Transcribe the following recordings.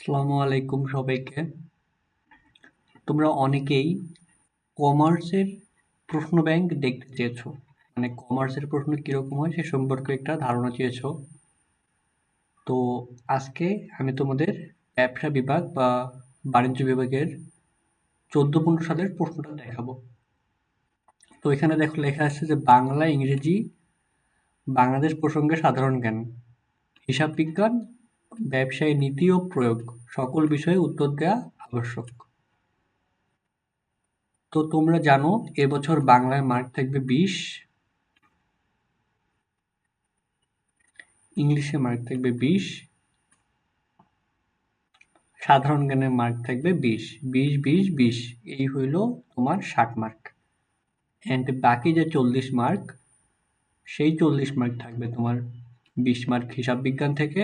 আসসালামু আলাইকুম সবাইকে। তোমরা অনেকেই কমার্সের প্রশ্ন ব্যাংক দেখতে চেয়েছো। মানে কমার্সের প্রশ্ন কীরকম হয় সে সম্পর্কে একটা ধারণা চেয়েছো। তো আজকে আমি তোমাদের ব্যবসা বিভাগ বা বাণিজ্য বিভাগের চোদ্দ পনেরো সালের প্রশ্নটা দেখাবো। তো এখানে দেখো লেখা আছে যে বাংলা, ইংরেজি, বাংলাদেশ প্রসঙ্গে সাধারণ জ্ঞান, হিসাব বিজ্ঞান ব্যবসায় নীতি ও প্রয়োগ সকল বিষয়ে উত্তর দেওয়া আবশ্যক। তো তোমরা জানো, এবছর বাংলায় মার্ক থাকবে বিশ। ইংলিশে মার্ক থাকবে বিশ। সাধারণ জ্ঞানের মার্ক থাকবে বিশ। বিশ বিশ বিশ, এই হইল তোমার ষাট মার্ক অ্যান্ড বাকি যে চল্লিশ মার্ক সেই চল্লিশ মার্ক থাকবে তোমার বিশ মার্ক হিসাব বিজ্ঞান থেকে।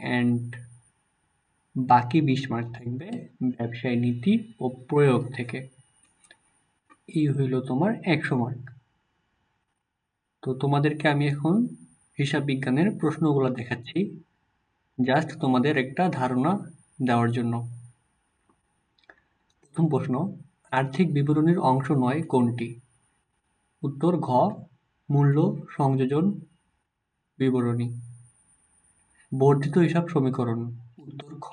অ্যান্ড বাকি বিশ মার্ক থাকবে ব্যবসায় নীতি ও প্রয়োগ থেকে। এই হইল তোমার একশো মার্ক তো তোমাদেরকে আমি এখন হিসাব বিজ্ঞানের প্রশ্নগুলো দেখাচ্ছি জাস্ট তোমাদের একটা ধারণা দেওয়ার জন্য। প্রথম প্রশ্ন, আর্থিক বিবরণীর অংশ নয় কোনটি? উত্তর ঘ, মূল্য সংযোজন বিবরণী। বর্ধিত হিসাব সমীকরণ। উত্তর খ।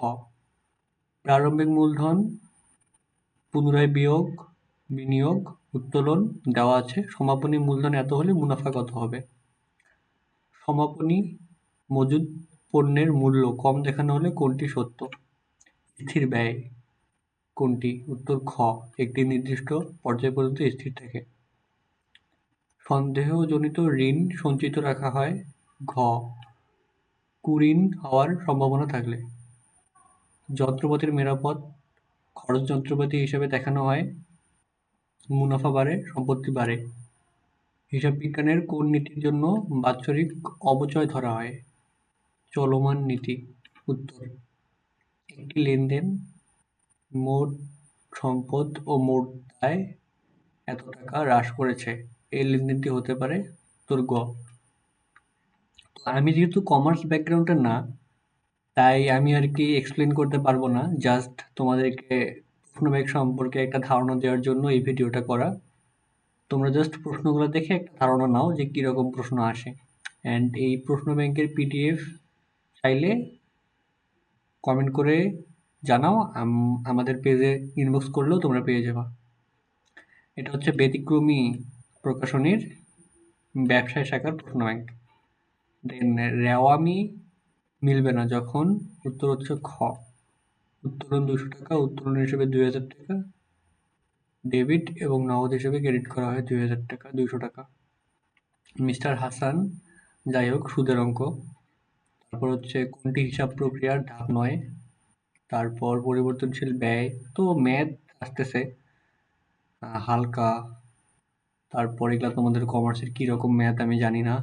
প্রারম্ভিক মূলধন, পুনরায় বিয়োগ, বিনিয়োগ, উত্তোলন দেওয়া আছে। সমাপনী মূলধন এত হলে মুনাফা কত হবে? সমাপনী মজুদ পণ্যের মূল্য কম দেখানো হলে কোনটি সত্য? স্থির ব্যয় কোনটি? উত্তর খ। একটি নির্দিষ্ট পর্যায় পর্যন্ত স্থির থাকে। সন্দেহজনিত ঋণ সঞ্চিত রাখা হয়। ঘ। কুঋণ হওয়ার সম্ভাবনা থাকলে। যন্ত্রপাতির মেরামত খরচ যন্ত্রপাতি হিসেবে দেখানো হয়। মুনাফা বাড়ে, সম্পত্তি বাড়ে। হিসাব বিজ্ঞানের কোন নীতির জন্য বাৎসরিক অবচয় ধরা হয়? চলমান নীতি। উত্তর, একটি লেনদেন মোট সম্পদ ও মোট দায় এত টাকা হ্রাস করেছে। এই লেনদেনটি হতে পারে উত্তর গ আমি যেহেতু কমার্স ব্যাকগ্রাউন্ডের না, তাই আমি আর কি এক্সপ্লেন করতে পারব না। জাস্ট তোমাদেরকে প্রশ্ন ব্যাগ সম্পর্কে একটা ধারণা দেওয়ার জন্য এই ভিডিওটা করা। তোমরা জাস্ট প্রশ্নগুলো দেখে একটা ধারণা নাও যে কীরকম প্রশ্ন আসে। অ্যান্ড এই প্রশ্ন ব্যাংকের পিডিএফ চাইলে কমেন্ট করে জানাও। আমাদের পেজে ইনবক্স করলেও তোমরা পেয়ে যাবা। এটা হচ্ছে ব্যতিক্রমী প্রকাশনীর ব্যবসায় শাখার প্রশ্ন ব্যাংক দেন রেওয়ামি মিলবে না যখন উত্তর হচ্ছে খ। উত্তোলন দুশো টাকা, উত্তোলন হিসেবে দুই হাজার টাকা। ডেবিট এবং নগদ হিসেবে ক্রেডিট করা হয় দুই হাজার টাকা, দুইশো টাকা। মিস্টার হাসান, যাই হোক, সুদের অঙ্ক। তারপর হচ্ছে কোনটি হিসাব প্রক্রিয়ার ধাপ নয়। তারপর পরিবর্তনশীল ব্যয়। তো ম্যাথ আসতেছে। হালকা। তারপর এগুলো তোমাদের কমার্সের কীরকম ম্যাথ আমি জানি না।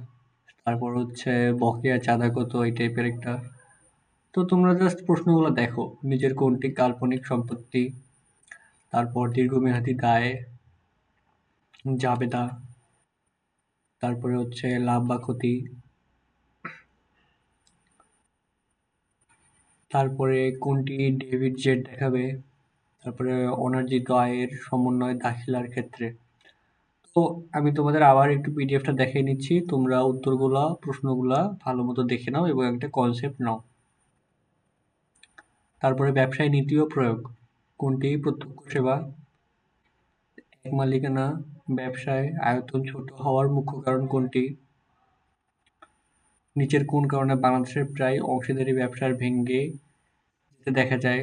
তারপর হচ্ছে বকেয়া চাঁদা কত এই টাইপের একটা। তো তোমরা জাস্ট প্রশ্নগুলো দেখো, নিজের কোনটি কাল্পনিক সম্পত্তি, তারপর দীর্ঘমেয়াদী দায়, জাবেদা, তারপরে হচ্ছে লাভ বা ক্ষতি, তারপরে কোনটি ডেবিট জেট দেখাবে, তারপরে অনার্জিত আয়ের সমন্বয় দাখিলার ক্ষেত্রে। তো আমি তোমাদের আবার একটু পিডিএফটা দেখিয়ে নিচ্ছি। তোমরা উত্তরগুলা, প্রশ্নগুলা ভালো মতো দেখে নাও এবং একটা কনসেপ্ট নাও। তারপরে ব্যবসায় নীতি ও প্রয়োগ। কোনটি? প্রত্যক্ষ সেবা। এক মালিকানা ব্যবসায় আয়তন ছোট হওয়ার মুখ্য কারণ কোনটি? নিচের কোন কারণে বাংলাদেশের প্রায় অংশীদারি ব্যবসার ভেঙ্গে যেতে দেখা যায়?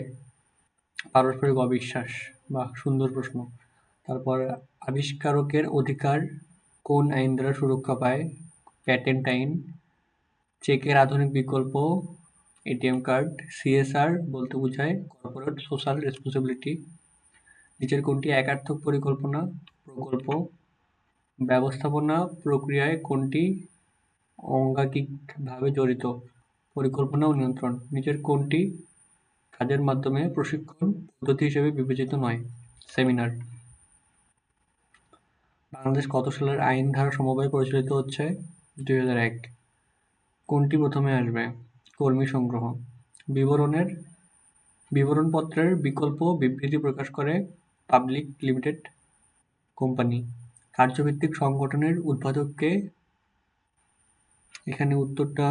পারস্পরিক অবিশ্বাস বা সুন্দর প্রশ্ন। তারপর আবিষ্কারকের অধিকার কোন আইন দ্বারা সুরক্ষা পায়? প্যাটেন্ট আইন, চেকের আধুনিক বিকল্প এটিএম কার্ড সিএসআর বলতে বোঝায় কর্পোরেট সোশ্যাল রেসপন্সিবিলিটি নিচের কোনটি একার্থক পরিকল্পনা, প্রকল্প, ব্যবস্থাপনা প্রক্রিয়ায় কোনটি অঙ্গাঙ্গিকভাবে জড়িত, পরিকল্পনা ও নিয়ন্ত্রণ, নিচের কোনটি কাজের মাধ্যমে প্রশিক্ষণ পদ্ধতি হিসেবে বিবেচিত নয়? সেমিনার বাংলাদেশ কত সালের আইন ধারা সমবায় পরিচালিত হচ্ছে? দুই হাজার এক। কোনটি প্রথমে আসবে? কর্মী সংগ্রহ। বিবরণের বিবরণপত্রের বিকল্প বিবৃতি প্রকাশ করে পাবলিক লিমিটেড কোম্পানি। কার্যভিত্তিক সংগঠনের উদ্বোধককে এখানে উত্তরটা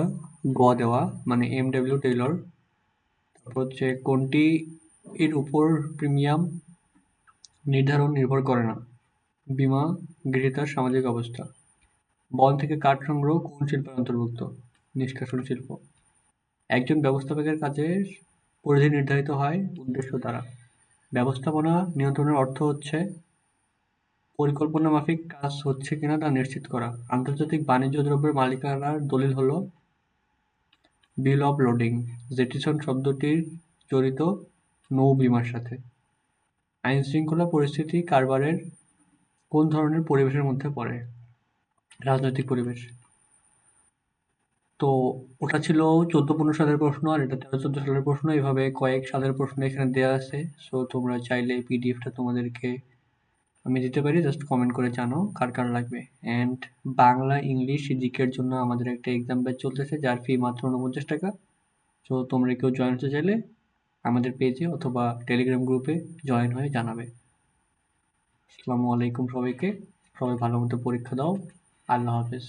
গ দেওয়া মানে এম ডাব্লিউ টেইলর। তারপর হচ্ছে কোনটি এর উপর প্রিমিয়াম নির্ধারণ নির্ভর করে না। বিমা গৃহীতার সামাজিক অবস্থা। বন থেকে কাঠ সংগ্রহ, কোন শিল্পের অন্তর্ভুক্ত? নিষ্কাশন শিল্প। একজন ব্যবস্থাপকের কাজের পরিধি নির্ধারিত হয় উদ্দেশ্য দ্বারা। ব্যবস্থাপনা নিয়ন্ত্রণের অর্থ হচ্ছে পরিকল্পনা মাফিক কাজ হচ্ছে কিনা তা নিশ্চিত করা। আন্তর্জাতিক বাণিজ্য দ্রব্যের মালিকানার দলিল হল বিল অফ লোডিং জেটিসন শব্দটির জড়িত নৌ বিমার সাথে। আইন শৃঙ্খলা পরিস্থিতি, কারবারের কোন ধরনের পরিবেশের মধ্যে পড়ে? রাজনৈতিক পরিবেশ। তো ওটা ছিল চোদ্দ পনেরো সালের প্রশ্ন আর এটা তেরো চোদ্দ সালের প্রশ্ন। এভাবে কয়েক সালের প্রশ্ন এখানে দেওয়া আছে। সো তোমরা চাইলে পিডিএফটা তোমাদেরকে আমি দিতে পারি। জাস্ট কমেন্ট করে জানো কার কার লাগবে। অ্যান্ড বাংলা, ইংলিশ জিকের জন্য আমাদের একটা এক্সাম ব্যাচ চলতেছে, যার ফি মাত্র উনপঞ্চাশ টাকা। সো তোমরা কেউ জয়েন হতে চাইলে আমাদের পেজে অথবা টেলিগ্রাম গ্রুপে জয়েন হয়ে জানাবে। আসসালামু আলাইকুম সবাইকে। সবাই ভালো মতো পরীক্ষা দাও। আল্লাহ হাফেজ।